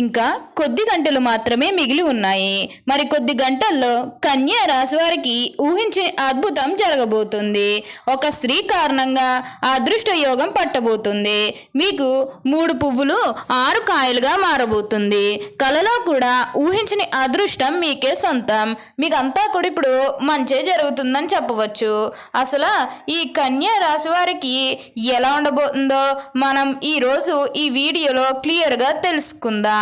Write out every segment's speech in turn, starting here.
ఇంకా కొద్ది గంటలు మాత్రమే మిగిలి ఉన్నాయి. మరి కొద్ది గంటల్లో కన్యా రాశి వారికి ఊహించే అద్భుతం జరగబోతుంది. ఒక స్త్రీ కారణంగా అదృష్ట యోగం పట్టబోతుంది. మీకు మూడు పువ్వులు ఆరు కాయలుగా మారబోతుంది. కలలో కూడా ఊహించని అదృష్టం మీకే సొంతం. మీకంతా కూడా ఇప్పుడు మంచే జరుగుతుందని చెప్పవచ్చు. అసలు ఈ కన్యా రాశి వారికి ఎలా ఉండబోతుందో మనం ఈరోజు ఈ వీడియోలో క్లియర్గా తెలుసుకుందాం.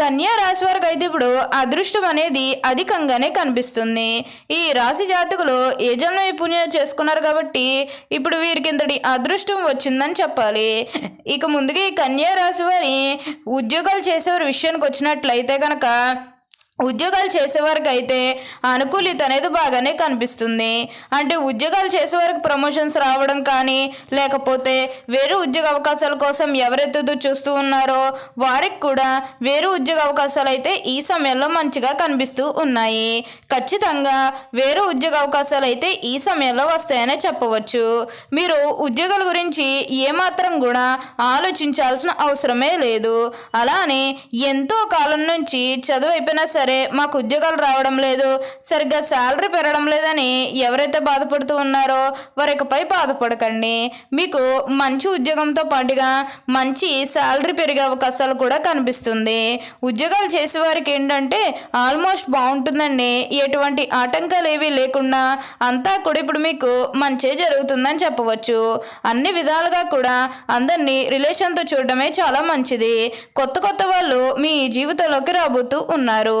కన్యా రాశి వారికి అయితే ఇప్పుడు అదృష్టం అనేది అధికంగానే కనిపిస్తుంది. ఈ రాశి జాతకులు ఏ జన్మ పుణ్యం చేసుకున్నారు కాబట్టి ఇప్పుడు వీరికి ఇంతటి అదృష్టం వచ్చిందని చెప్పాలి. ఇక ముందుగా ఈ కన్యా రాశి వారి ఉద్యోగాలు చేసేవారి విషయానికి వచ్చినట్లయితే కనుక ఉద్యోగాలు చేసేవారికి అయితే అనుకూలిత అనేది బాగానే కనిపిస్తుంది. అంటే ఉద్యోగాలు చేసేవారికి ప్రమోషన్స్ రావడం కానీ లేకపోతే వేరే ఉద్యోగ అవకాశాల కోసం ఎవరెత్తుదో చూస్తూ ఉన్నారో వారికి కూడా వేరే ఉద్యోగ అవకాశాలు అయితే ఈ సమయంలో మంచిగా కనిపిస్తూ ఉన్నాయి. ఖచ్చితంగా వేరే ఉద్యోగ అవకాశాలు అయితే ఈ సమయంలో వస్తాయనే చెప్పవచ్చు. మీరు ఉద్యోగాల గురించి ఏమాత్రం కూడా ఆలోచించాల్సిన అవసరమే లేదు. అలానే ఎంతో కాలం నుంచి చదువు అయిపోయినా సరే మాకు ఉద్యోగాలు రావడం లేదు సరిగ్గా శాలరీ పెరగడం లేదని ఎవరైతే బాధపడుతూ ఉన్నారో వారికపై బాధపడకండి. మీకు మంచి ఉద్యోగంతో పాటుగా మంచి శాలరీ పెరిగే అవకాశాలు కూడా కనిపిస్తుంది. ఉద్యోగాలు చేసేవారికి ఏంటంటే ఆల్మోస్ట్ బాగుంటుందండి. ఎటువంటి ఆటంకాలు ఏవీ లేకుండా అంతా కూడా ఇప్పుడు మీకు మంచి జరుగుతుందని చెప్పవచ్చు. అన్ని విధాలుగా కూడా అందరినీ రిలేషన్తో చూడడమే చాలా మంచిది. కొత్త కొత్త వాళ్ళు మీ జీవితంలోకి రాబోతూ ఉన్నారు.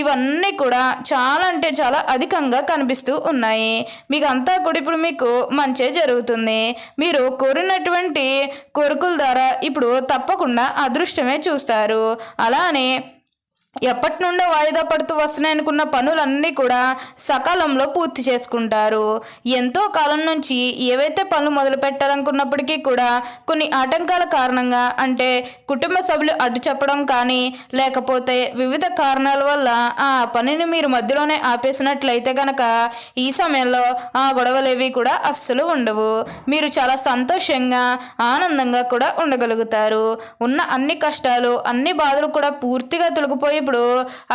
ఇవన్నీ కూడా చాలా అంటే చాలా అధికంగా కనిపిస్తూ ఉన్నాయి. మీకు అంతా కూడా ఇప్పుడు మీకు మంచే జరుగుతుంది. మీరు కోరినటువంటి కోరికల ద్వారా ఇప్పుడు తప్పకుండా అదృష్టమే చూస్తారు. అలానే ఎప్పటి నుండో వాయిదా పడుతూ వస్తున్నాయనుకున్న పనులన్నీ కూడా సకాలంలో పూర్తి చేసుకుంటారు. ఎంతో కాలం నుంచి ఏవైతే పనులు మొదలు పెట్టాలనుకున్నప్పటికీ కూడా కొన్ని ఆటంకాల కారణంగా అంటే కుటుంబ సభ్యులు అడ్డు చెప్పడం కానీ లేకపోతే వివిధ కారణాల వల్ల ఆ పనిని మీరు మధ్యలోనే ఆపేసినట్లయితే కనుక ఈ సమయంలో ఆ గొడవలేవి కూడా అస్సలు ఉండవు. మీరు చాలా సంతోషంగా ఆనందంగా కూడా ఉండగలుగుతారు. ఉన్న అన్ని కష్టాలు అన్ని బాధలు కూడా పూర్తిగా తొలగిపోయి ఇప్పుడు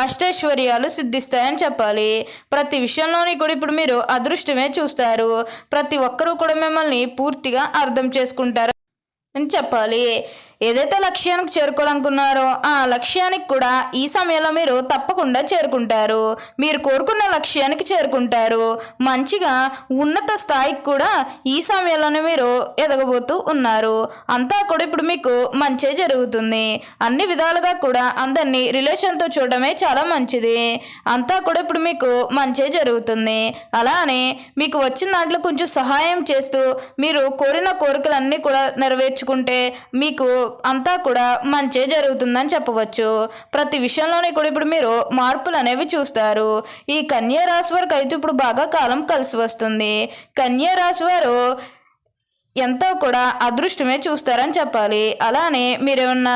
అష్టైశ్వర్యాలు సిద్ధిస్తాయని చెప్పాలి. ప్రతి విషయంలోని కూడా ఇప్పుడు మీరు అదృష్టమే చూస్తారు. ప్రతి ఒక్కరూ కూడా మిమ్మల్ని పూర్తిగా అర్థం చేసుకుంటారు అని చెప్పాలి. ఏదైతే లక్ష్యానికి చేరుకోవాలనుకున్నారో ఆ లక్ష్యానికి కూడా ఈ సమయంలో మీరు తప్పకుండా చేరుకుంటారు. మీరు కోరుకున్న లక్ష్యానికి చేరుకుంటారు. మంచిగా ఉన్నత స్థాయికి కూడా ఈ సమయంలోనే మీరు ఎదగబోతూ ఉన్నారు. అంతా కూడా ఇప్పుడు మీకు మంచే జరుగుతుంది. అన్ని విధాలుగా కూడా అందరినీ రిలేషన్తో చూడడమే చాలా మంచిది. అంతా కూడా ఇప్పుడు మీకు మంచే జరుగుతుంది. అలానే మీకు వచ్చిన దాంట్లో కొంచెం సహాయం చేస్తూ మీరు కోరిన కోరికలన్నీ కూడా నెరవేర్చుకుంటే మీకు అంతా కూడా మంచే జరుగుతుందని చెప్పవచ్చు. ప్రతి విషయంలోనే కూడా ఇప్పుడు మీరు మార్పులు అనేవి చూస్తారు. ఈ కన్యా రాశి వారికి అయితే ఇప్పుడు బాగా కాలం కలిసి వస్తుంది. కన్యా రాశి వారు ఎంతో కూడా అదృష్టమే చూస్తారని చెప్పాలి. అలానే మీరేమన్నా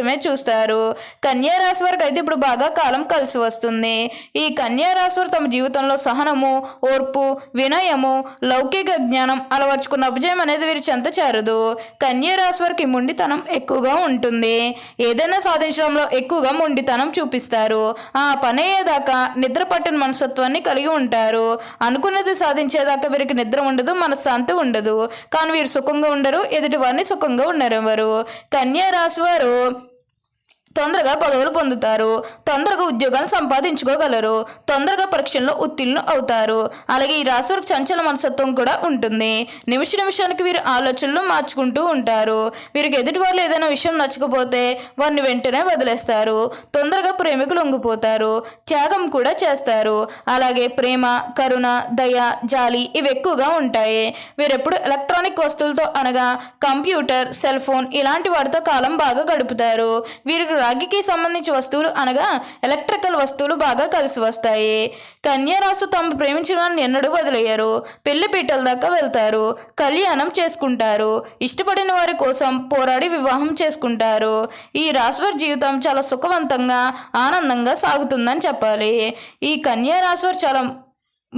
అదృష్టమే చూస్తారు. కన్యారాశి వారికి అయితే ఇప్పుడు బాగా కాలం కలిసి వస్తుంది. ఈ కన్యారాశి వారు తమ జీవితంలో సహనము ఓర్పు వినయము లౌకిక జ్ఞానం అలవర్చుకున్న అభిజయం అనేది వీరి చెంత చేరదు. వారికి మొండితనం ఎక్కువగా ఉంటుంది. ఏదైనా సాధించడంలో ఎక్కువగా మొండితనం చూపిస్తారు. ఆ పని అయ్యేదాకా నిద్ర పట్టిన మనస్తత్వాన్ని కలిగి ఉంటారు. అనుకున్నది సాధించేదాకా వీరికి నిద్ర ఉండదు మనశ్శాంతి ఉండదు. కానీ వీరు సుఖంగా ఉండరు ఎదుటి వారిని సుఖంగా ఉండరు కన్యా రాశి వారు తొందరగా పదవులు పొందుతారు. తొందరగా ఉద్యోగాలు సంపాదించుకోగలరు. తొందరగా పరీక్షల్లో ఉత్తీర్ణులు అవుతారు. అలాగే ఈ రాశి వారికి చంచల మనస్తత్వం కూడా ఉంటుంది. నిమిష నిమిషానికి వీరు ఆలోచనలు మార్చుకుంటూ ఉంటారు. వీరికి ఎదుటి వాళ్ళు ఏదైనా విషయం నచ్చకపోతే వారిని వెంటనే వదిలేస్తారు. తొందరగా ప్రేమికులు లొంగిపోతారు. త్యాగం కూడా చేస్తారు. అలాగే ప్రేమ కరుణ దయ జాలి ఇవి ఎక్కువగా ఉంటాయి. వీరెప్పుడు ఎలక్ట్రానిక్ వస్తువులతో అనగా కంప్యూటర్ సెల్ ఫోన్ ఇలాంటి వాటితో కాలం బాగా గడుపుతారు. వీరికి రాగికి సంబంధించి వస్తువులు అనగా ఎలక్ట్రికల్ వస్తువులు బాగా కలిసి వస్తాయి. కన్యా రాసు తాము ప్రేమించిన వాళ్ళని ఎన్నడూ వదిలేయరు. పెళ్ళి పీటల దాకా వెళ్తారు. కళ్యాణం చేసుకుంటారు. ఇష్టపడిన వారి కోసం పోరాడి వివాహం చేసుకుంటారు. ఈ రాశివారి జీవితం చాలా సుఖవంతంగా ఆనందంగా సాగుతుందని చెప్పాలి. ఈ కన్యా రాశివారు చాలా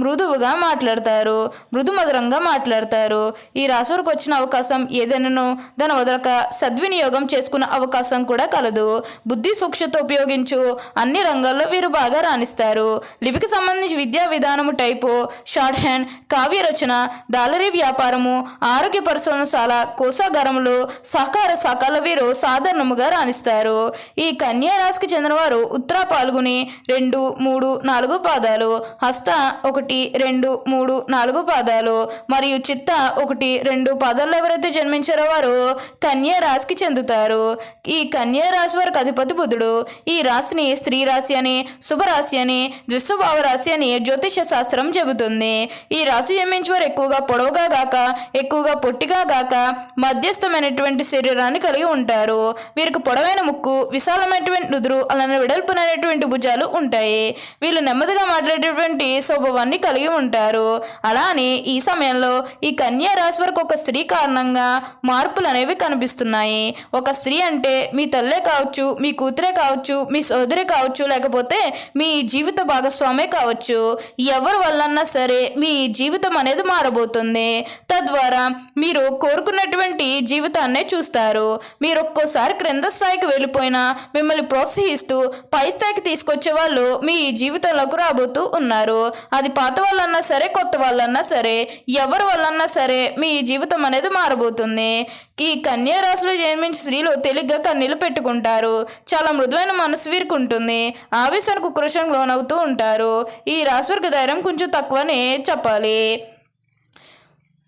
మృదువుగా మాట్లాడతారు మృదుమధురంగా మాట్లాడతారు. ఈ రాశివారికి వచ్చిన అవకాశం ఏదైనాను? దాని వదలక సద్వినియోగం చేసుకునే అవకాశం కూడా కలదు. బుద్ధి సూక్ష్మత ఉపయోగించు అన్ని రంగాల్లో వీరు బాగా రాణిస్తారు. లిపికి సంబంధించి విద్యా విధానము టైపు షార్ట్ హ్యాండ్ కావ్య రచన దాలరీ వ్యాపారము ఆరోగ్య పరిశోధనశాల కోసాగారములు సహకార శాఖల వీరు సాధారణముగా రాణిస్తారు. ఈ కన్యా రాశికి చెందినవారు ఉత్తరా పాల్గొని రెండు మూడు నాలుగు పాదాలు హస్త ఒకటి ఒకటి రెండు మూడు నాలుగు పాదాలు. మరియు చిత్త ఒకటి రెండు పాదాల్లో ఎవరైతే జన్మించారో వారు కన్యా రాశికి చెందుతారు. ఈ కన్యా రాశి వారికి అధిపతి బుధుడు. ఈ రాశిని స్త్రీ రాశి అని శుభరాశి అని ద్విశ్వభావ రాశి అని జ్యోతిష శాస్త్రం చెబుతుంది. ఈ రాశి జన్మించే వారు ఎక్కువగా పొడవుగా గాక ఎక్కువగా పొట్టిగా గాక మధ్యస్థమైనటువంటి శరీరాన్ని కలిగి ఉంటారు. వీరికి పొడవైన ముక్కు విశాలమైనటువంటి నుదురు అలానే వెడల్పునైనటువంటి భుజాలు ఉంటాయి. వీళ్ళు నెమ్మదిగా మాట్లాడేటువంటి స్వభావాన్ని కలిగి ఉంటారు. అలానే ఈ సమయంలో ఈ కన్యా రాశి వరకు ఒక స్త్రీ కారణంగా మార్పులు అనేవి కనిపిస్తున్నాయి. ఒక స్త్రీ అంటే మీ తల్లే కావచ్చు మీ కూతురే కావచ్చు మీ సోదరి కావచ్చు లేకపోతే మీ జీవిత భాగస్వామే కావచ్చు. ఎవరి వల్లన్నా సరే మీ జీవితం అనేది మారబోతుంది. తద్వారా మీరు కోరుకున్నటువంటి జీవితాన్నే చూస్తారు. మీరు ఒక్కోసారి క్రింద స్థాయికి వెళ్ళిపోయినా మిమ్మల్ని ప్రోత్సహిస్తూ పై స్థాయికి తీసుకొచ్చే వాళ్ళు మీ జీవితంలోకి రాబోతూ ఉన్నారు. అది పాత వాళ్ళన్నా సరే కొత్త వాళ్ళన్నా సరే ఎవరి వల్లన్నా సరే మీ జీవితం అనేది మారబోతుంది. ఈ కన్యా రాశిలో జన్మించిన స్త్రీలు తేలిగ్గా కన్నీళ్ళు పెట్టుకుంటారు. చాలా మృదువైన మనసు వీరుకుంటుంది. ఉంటుంది ఆవేశానికి కృషం లోనవుతూ ఉంటారు. ఈ రాశి ధైర్యం కొంచెం తక్కువనే చెప్పాలి.